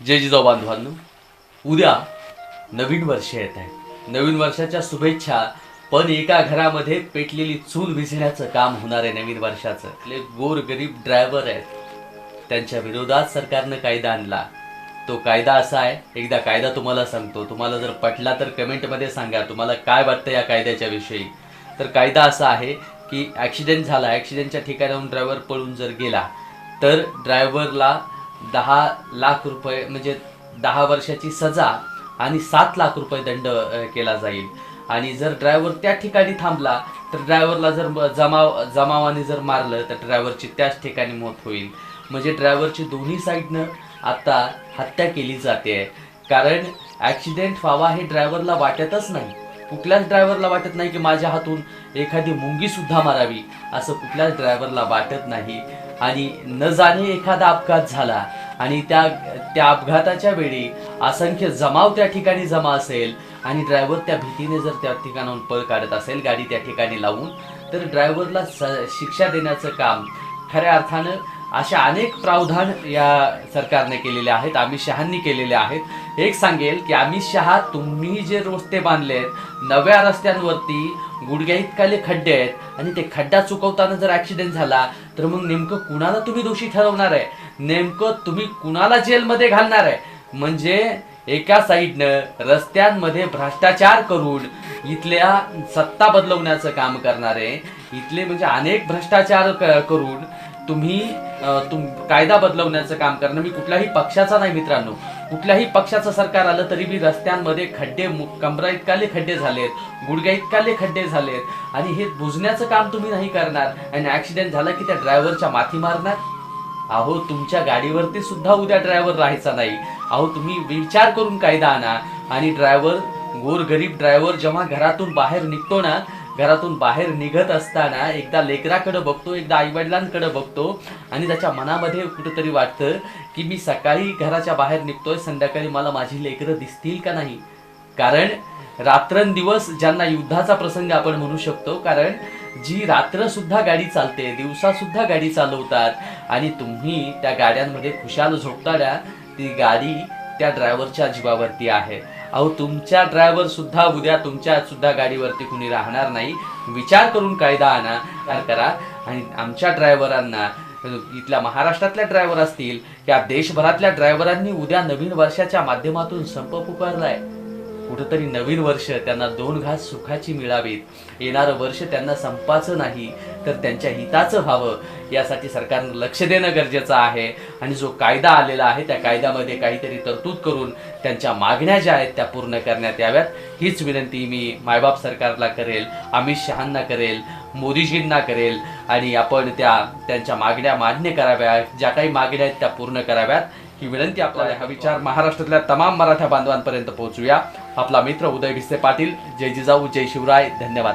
जय जिजाऊ बांधवांनो उद्या नवीन वर्ष येत आहे. नवीन वर्षाच्या शुभेच्छा पण एका घरामध्ये पेटलेली चूल विझण्याचं काम होणार आहे नवीन वर्षाचं. आपले गोरगरीब ड्रायव्हर आहेत. त्यांच्या विरोधात सरकारनं कायदा आणला. तो कायदा असा आहे एकदा कायदा तुम्हाला सांगतो. तुम्हाला जर पटला तर कमेंटमध्ये सांगा. तुम्हाला काय वाटतं या कायद्याच्या विषयी? तर कायदा असा आहे की ॲक्सिडेंट झाला ॲक्सिडेंटच्या ठिकाणाहून ड्रायव्हर पळून जर गेला तर ड्रायव्हरला दहा लाख रुपये म्हणजे दहा वर्षाची सजा आणि सात लाख रुपये दंड केला जाईल. आणि जर ड्रायव्हर त्या ठिकाणी थांबला तर ड्रायव्हरला जर जमाव जमावाने जर मारलं तर ड्रायव्हरची त्याच ठिकाणी मौत होईल. म्हणजे ड्रायव्हरची दोन्ही साईडनं आता हत्या केली जाते. कारण ॲक्सिडेंट व्हावा हे ड्रायव्हरला वाटतच नाही. कुठल्याच ड्रायव्हरला वाटत नाही की माझ्या हातून एखादी मुंगीसुद्धा मारावी असं कुठल्याच ड्रायव्हरला वाटत नाही. आणि न जाणे एखादा अपघात झाला आणि त्या त्या अपघाताच्या वेळी असंख्य जमाव त्या ठिकाणी जमा असेल आणि ड्रायव्हर त्या भीतीने जर त्या ठिकाणाहून पळ काढत असेल गाडी त्या ठिकाणी लावून तर ड्रायव्हरला स शिक्षा देण्याचं काम खऱ्या अर्थानं अशा अनेक प्रावधान या सरकारने केलेले आहेत अमित शहांनी केलेले आहेत. एक सांगेल की अमित शहा तुम्ही जे रस्ते बांधलेत नव्या रस्त्यांवरती गुडघ्या इतकाले खड्डे आहेत आणि ते खड्डा चुकवताना जर ऍक्सिडेंट झाला तर मग नेमकं कुणाला तुम्ही दोषी ठरवणार आहे? नेमकं तुम्ही कुणाला जेलमध्ये घालणार आहे? म्हणजे एका साईडनं रस्त्यांमध्ये भ्रष्टाचार करून इथल्या सत्ता बदलवण्याचं काम करणारे इथले म्हणजे अनेक भ्रष्टाचार करून तुम्ही तुम कायदा बदलवण्याचं काम करणं मी कुठल्याही पक्षाचा नाही मित्रांनो. कुठल्याही पक्षाचं सरकार आलं तरी बी रस्त्यांमध्ये खड्डे मु- कमरा इतकाले खड्डे झालेत गुडघ्या इतकाले खड्डे झालेत. आणि हे बुजण्याचं काम तुम्ही नाही करणार. आणि ऍक्सिडेंट झाला की त्या ड्रायव्हरच्या माथी मारणार? अहो तुमच्या गाडीवरती सुद्धा उद्या ड्रायव्हर राहायचा नाही. अहो तुम्ही विचार करून कायदा आणा. आणि ड्रायव्हर गोरगरीब ड्रायव्हर जेव्हा घरातून बाहेर निघतो ना घरातून बाहेर निघत असताना एकदा लेकराकडे बघतो एकदा आईवडिलांकडे बघतो आणि त्याच्या मनामध्ये कुठंतरी वाटतं की मी सकाळी घराच्या बाहेर निघतोय संध्याकाळी मला माझी लेकरं दिसतील का नाही. कारण रात्रंदिवस ज्यांना युद्धाचा प्रसंग आपण म्हणू शकतो कारण जी रात्र सुद्धा गाडी चालते दिवसा सुद्धा गाडी चालवतात आणि तुम्ही त्या गाड्यांमध्ये खुशाल झोपताना ती गाडी त्या ड्रायव्हरच्या जीवावरती आहे. अहो तुमच्या ड्रायव्हर सुद्धा उद्या तुमच्या सुद्धा गाडीवरती कुणी राहणार नाही. विचार करून कायदा आणा काय करा. आणि आमच्या ड्रायव्हरांना इथल्या महाराष्ट्रातल्या ड्रायव्हर असतील या देशभरातल्या ड्रायव्हरांनी उद्या नवीन वर्षाच्या माध्यमातून संप पुकारलाय. कुठंतरी नवीन वर्ष त्यांना दोन घास सुखाची मिळावीत. येणारं वर्ष त्यांना संपाचं नाही तर त्यांच्या हिताचं व्हावं यासाठी सरकारनं लक्ष देणं गरजेचं आहे. आणि जो कायदा आलेला आहे त्या कायद्यामध्ये काहीतरी तरतूद करून त्यांच्या मागण्या ज्या आहेत त्या पूर्ण करण्यात याव्यात. हीच विनंती मी मायबाप सरकारला करेल अमित शहांना करेल मोदीजींना करेल आणि आपण त्या त्यांच्या मागण्या मान्य कराव्यात ज्या काही मागण्या आहेत त्या पूर्ण कराव्यात. ही विनंती आपल्याला हा विचार महाराष्ट्रातल्या तमाम मराठा बांधवांपर्यंत पोहोचूया. आपला मित्र उदय भिसे पाटील जय जिजाऊ जय शिवराय धन्यवाद.